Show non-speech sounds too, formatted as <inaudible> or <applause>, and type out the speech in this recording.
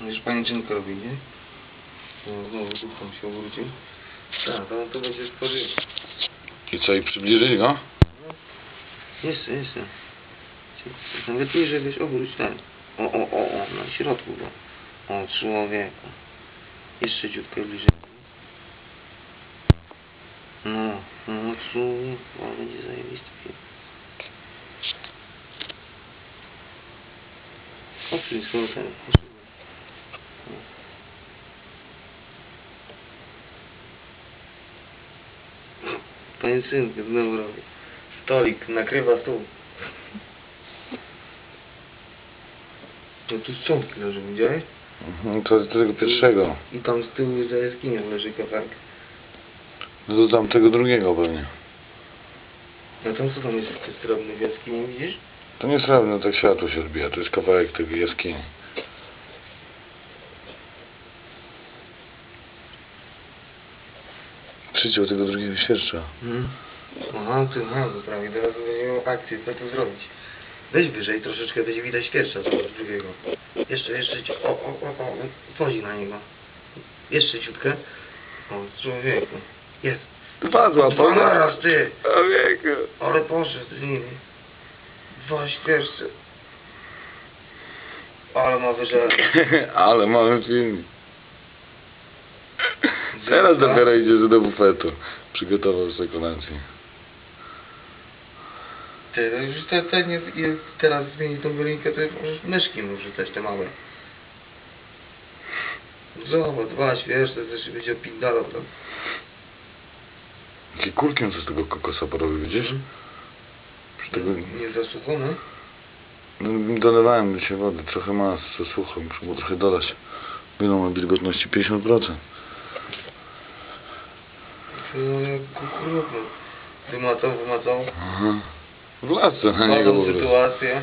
Już paniczynkę robi, nie? No, znowu duchom się obrócił. Tak, to on to będzie spożywał. I co, i przybliżyć go? Jeszcze, jeszcze. Nawet bliżej weź obróć ten. O, o, o, o, na środku go. O, człowieku. Jeszcze ciutkę bliżej. No, no, człowieku, ale będzie zajebisty film. Odsuń swoją ten. Synku, znowu robi. Stolik, nakrywa stół. No tu szczątki leżą, widziałeś? Mhm, to z tego pierwszego. I tam z tyłu za jaskinią leży kafelek. No do tamtego drugiego pewnie. No tam co tam jest drobny w jaskini, widzisz? To nie srebrne, tak światło się odbija. To jest kawałek tego jaskini. Przyciął tego drugiego świerszcza. Mhm. Aha, ty no, prawie teraz będzie miał akcję, co tu zrobić. Weź wyżej, troszeczkę będzie widać pierwsza zobacz drugiego. Jeszcze, jeszcze, ci- o, o, o, o, wchodzi na niego. Jeszcze ciutkę. O, człowieku. Jest. Dwa Dwa naraz, ty! Człowieku. Ale poszedł z nimi. Dwa świeżce. Ale ma wyżerę. <laughs> Ale mamy film. Teraz dopiero idzie do bufetu. Przygotował sobie kolację. Ty, no już te, te nie, jak teraz zmieni tą wylinkę, to możesz myszki mu wrzucać te małe. Zobacz, dwa świeżce, też będzie opindalał tam. Jakie kulkiem co z tego kokosa porobił, widzisz? Przy tego... Nie zasłuchony? No, dolewałem się wody, trochę ma ze suchą, muszę było trochę dodać. Ile ma wilgotności? 50%. No kukurydzy. Wymacał, wymacał. Aha. W lasce na niego sytuację.